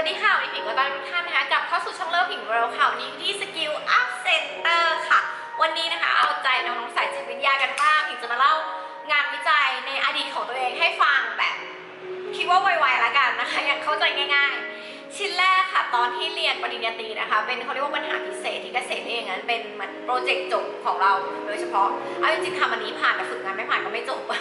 วัสดีค่ะวันนี้ผิงก็ต้อนรับทุกท่านนะคะกลับเข้าสู่ช่องเลิฟผิงเราค่ะวันนี้ที่สกิลอัพเซ็นเตอร์ค่ะ วันนี้นะคะเอาใจน้องๆสายจิตวิทยากันบ้างผิงจะมาเล่างานวิจัยในอดีตของตัวเองให้ฟังแบบคิดว่าไวๆแล้วกันนะคะอย่างเข้าใจง่าย ๆ ชิ้นแรกค่ะตอนที่เรียนปริญญาตรีนะคะ เป็นเขาเรียกว่าปัญหาพิเศษที่เกษตรเองนั้นเป็นเหมือนโปรเจกต์จบของเราโดยเฉพาะเอาจริงๆทำอันนี้ผ่านแต่ฝึกงานไม่ผ่านก็ไม่จบอเ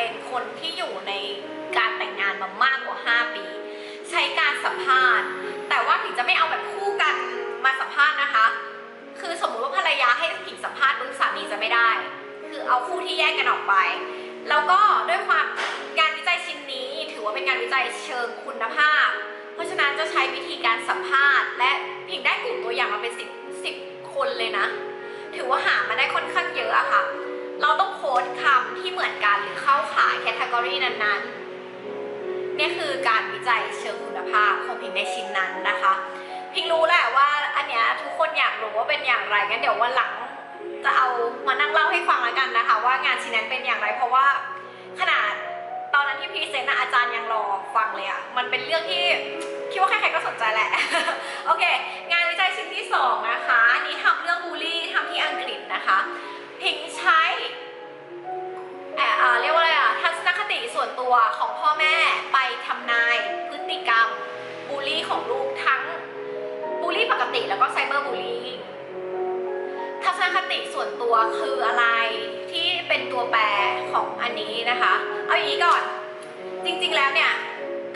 เป็นคนที่อยู่ในการแต่งงานมามากกว่า 5 ปี ใช้การสัมภาษณ์ แต่ว่าผิงจะไม่เอาแบบคู่กันมาสัมภาษณ์นะคะ คือสมมุติว่าภรรยาให้ผิงสัมภาษณ์ลูกสามีจะไม่ได้ คือเอาคู่ที่แยกกันออกไป แล้วก็ด้วยความงานวิจัยชิ้นนี้ ถือว่าเป็นงานวิจัยเชิงคุณภาพ เพราะฉะนั้นจะใช้วิธีการสัมภาษณ์ และผิงได้กลุ่มตัวอย่างมาเป็นสิบสิบคนเลยนะ ถือว่าหามาได้ค่อนข้างเยอะ นั้นๆ นี่คือการวิจัยเชิงคุณภาพของพิงในชิ้นนั้นนะคะ พิงรู้แหละว่าอันเนี้ยทุกคนอยากรู้ว่าเป็นอย่างไรงั้นเดี๋ยววันหลังจะเอามานั่งเล่าให้ฟังแล้วกันนะคะ ว่างานชิ้นนั้นเป็นอย่างไร เพราะว่าขนาดตอนนั้นที่พรีเซนต์อะอาจารย์ยังรอฟังเลยอะมันเป็นเรื่องที่คิดว่าใครๆก็สนใจแหละ โอเค ของลูกทั้งบูลลี่ปกติแล้วก็ไซเบอร์บูลลี่ทัศนคติส่วนตัวคืออะไรที่เป็นตัวแปรของอันนี้นะคะ เอาอย่างนี้ก่อน จริงๆแล้วเนี่ย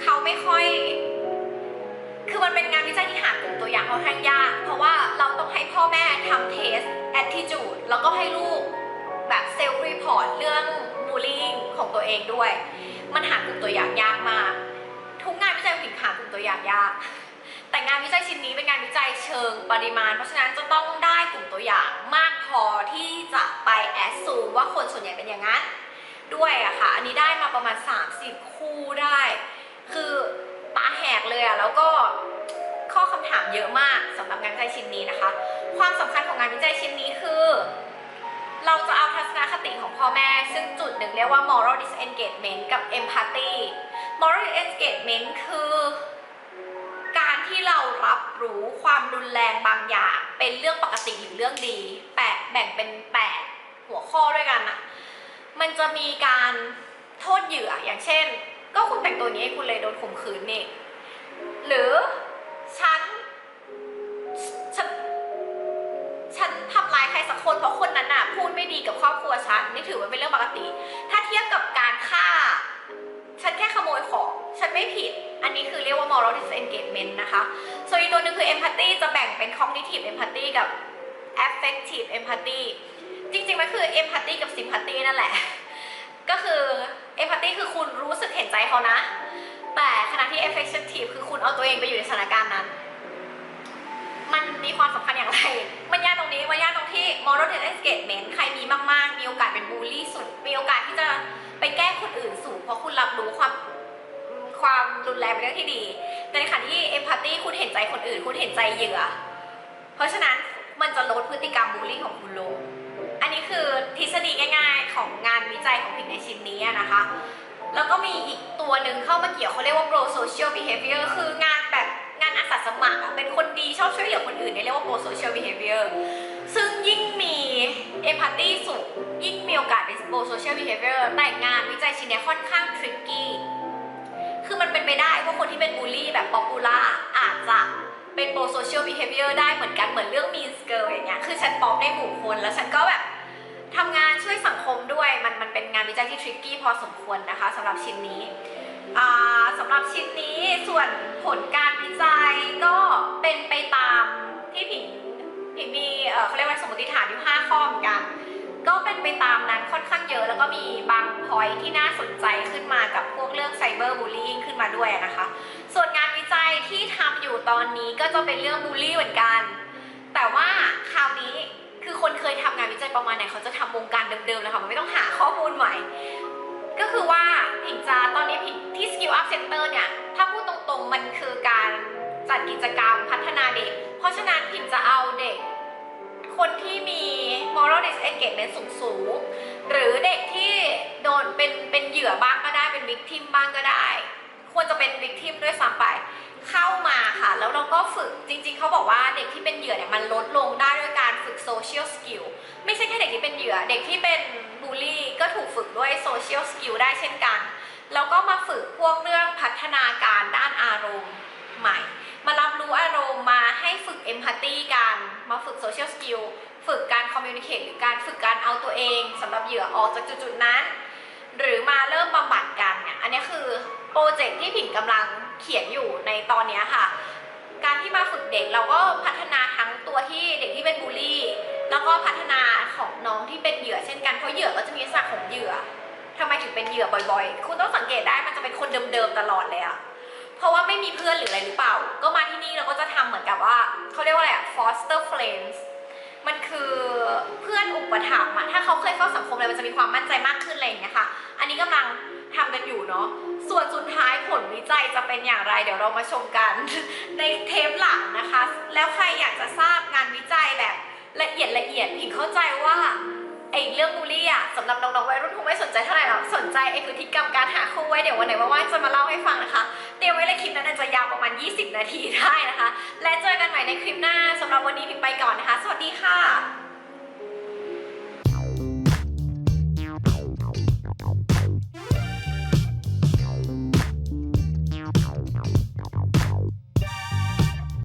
เขาไม่ค่อย คือมันเป็นงานวิจัยที่หากลุ่มตัวอย่างค่อนข้างยาก เพราะว่าเราต้องให้พ่อแม่ทำเทส attitude แล้วก็ให้ลูกแบบเซลล์รีพอร์ตเรื่องบูลลี่ของตัวเองด้วย มันหากลุ่มตัวอย่างยากมาก ทุกงานวิจัยผิดหากลุ่มตัวอย่างยาก แต่งานวิจัยชิ้นนี้เป็นงานวิจัยเชิงปริมาณ เพราะฉะนั้นจะต้องได้กลุ่มตัวอย่างมากพอที่จะไปแอดซูมว่าคนส่วนใหญ่เป็นอย่างนั้น ด้วยอะค่ะ อันนี้ได้มาประมาณ 30 คู่ได้ คือตาแหกเลยอะแล้วก็ข้อคำถามเยอะมากสำหรับงานวิจัยชิ้นนี้นะคะ ความสำคัญของงานวิจัยชิ้นนี้คือ เราจะเอาทัศนคติของพ่อแม่ ซึ่งจุดหนึ่งเรียกว่า moral disengagement กับ empathy moral engagement คือ การที่เรารับรู้ความรุนแรงบางอย่าง เป็นเรื่องปกติหรือเรื่องดีแปดแบ่งเป็นแปดหัวข้อด้วยกันอะมันจะมีการโทษเหยื่ออย่างเช่น ก็คุณแต่งตัวนี้ให้คุณเลยโดนข่มขืนนี่หรือ ไม่ผิด อันนี้คือเรียกว่า moral disengagement นะคะ ส่วนอีกตัวหนึ่งคือ empathy จะแบ่งเป็น cognitive empathy กับ affective empathy จริงๆ มันคือ empathy กับ sympathy นั่นแหละ ก็คือ empathy คือคุณรู้สึกเห็นใจเขานะ แต่ขณะที่ affective คือคุณเอาตัวเองไปอยู่ในสถานการณ์นั้น มันมีความสำคัญอย่างไร มันยากตรงนี้ มันยากตรงที่ moral disengagement ใครมีมากๆ มีโอกาสเป็นบูลลี่สูงมีโอกาสที่จะไปแก้คนอื่นสูงเพราะคุณรับรู้ความ ความรุนแรงเป็นเรื่องที่ดี แต่ในขณะที่ empathy คุณเห็นใจคนอื่น คุณเห็นใจเหยื่อ เพราะฉะนั้นมันจะลดพฤติกรรมบูลลี่ของคุณลง อันนี้คือทฤษฎีง่ายๆ ของงานวิจัยของผิงในชิ้นนี้นะคะ แล้วก็มีอีกตัวหนึ่งเข้ามาเกี่ยวเขาเรียกว่า pro social behavior คืองานแบบงานอาสาสมัครเป็นคนดีชอบช่วยเหลือคนอื่นเนี่ยเรียกว่า pro social behavior ซึ่งยิ่งมี empathy สูงยิ่งมีโอกาสเป็น pro social behavior แต่งานวิจัยชิ้นนี้ค่อนข้าง tricky คือมันเป็นไปได้ว่าคนที่เป็นบูลลี่แบบ popular อาจจะเป็น pro social behavior ได้เหมือนกันเหมือนเรื่อง mean girl อย่างเงี้ยคือฉันป๊อปในหมู่คนแล้วฉันก็แบบทำงานช่วยสังคมด้วยมันมันเป็นงานวิจัยที่ tricky พอสมควรนะคะสำหรับชิ้นนี้อ่าสำหรับชิ้นนี้ส่วนผลการวิจัยก็เป็นไปตามที่ผิงผิงมีเออเขาเรียกว่าสมมติฐานอยู่ 5 ข้อเหมือนกัน ก็เป็นไปตามนั้นค่อนข้างเยอะแล้วก็มีบางพอยที่น่าสนใจขึ้น ด้วยนะคะ ส่วนงานวิจัยที่ทำอยู่ตอนนี้ก็จะเป็นเรื่องบูลลี่เหมือนกัน แต่ว่าคราวนี้คือคนเคยทำงานวิจัยประมาณไหนเขาจะทำวงการเดิมๆเลยค่ะมันไม่ต้องหาข้อมูลใหม่ ก็คือว่าผิงจะตอนนี้ผิงที่ Skill Up Center เนี่ยถ้าพูดตรงๆมันคือการจัดกิจกรรมพัฒนาเด็ก เพราะฉะนั้นผิงจะเอาเด็ก คนที่มี moral disengagement สูงสูงๆหรือเด็กที่โดนเป็นเป็นเหยื่อบ้างก็ได้เป็น victim บ้างก็ได้ ควรจะเป็น victim ด้วยซ้ำไปเข้ามาค่ะ แล้วเราก็ฝึกจริง ๆเขาบอกว่าเด็กที่เป็นเหยื่อเนี่ยมันลดลงได้ด้วยการฝึก social skill ไม่ใช่แค่เด็กที่เป็นเหยื่อ เด็กที่เป็นบูลลี่ก็ถูกฝึกด้วย social skill ได้เช่นกัน แล้วก็มาฝึกพวกเรื่องพัฒนาการด้านอารมณ์ใหม่ มารับรู้อารมณ์มาให้ฝึก empathy กันมาฝึก social skill ฝึกการ communicate หรือการฝึกการเอาตัวเองสำหรับเหยื่อออกจากจุดๆนั้น หรือมาเริ่มบำบัดกันเนี่ยอันนี้คือ โปรเจกต์ที่ผิงกำลังเขียนอยู่ในตอนนี้ค่ะ การที่มาฝึกเด็กเราก็พัฒนาทั้งตัวที่เด็กที่เป็นบูลลี่ แล้วก็พัฒนาของน้องที่เป็นเหยื่อเช่นกันเพราะเหยื่อก็จะมีลักของเหยื่อทำไมถึงเป็นเหยื่อบ่อยๆ คุณต้องสังเกตได้มันจะเป็นคนเดิมๆตลอดเลยอะเพราะว่าไม่มีเพื่อนหรืออะไรหรือเปล่า ก็มาที่นี่เราก็จะทำเหมือนกับว่าเขาเรียกว่าอะไรอะ foster friends มันคือเพื่อนอุปถัมภ์อะถ้าเขาเคยเข้าสังคมเลยมันจะมีความมั่นใจมากขึ้นอะไรอย่างเงี้ยค่ะ อันนี้กำลังทำกันอยู่เนาะ จจะเป็นอย่างไร เดี๋ยวเรามาชมกัน ในเทปหลังนะคะ แล้วใครอยากจะทราบงานวิจัยแบบละเอียดละเอียดผิงเข้าใจว่าไอ้เรื่องบูลลี่อะสำหรับน้องๆวัยรุ่นคงไม่สนใจเท่าไหร่หรอกสนใจไอ้พฤติกรรมการหาคู่ไว้เดี๋ยววันไหนว่างๆจะมาเล่าให้ฟังนะคะ เตรียมไว้เลยคลิปนั้นจะยาวประมาณ 20 นาทีได้นะคะ และเจอกันใหม่ในคลิปหน้าสำหรับวันนี้ผิงไปก่อนนะคะ สวัสดี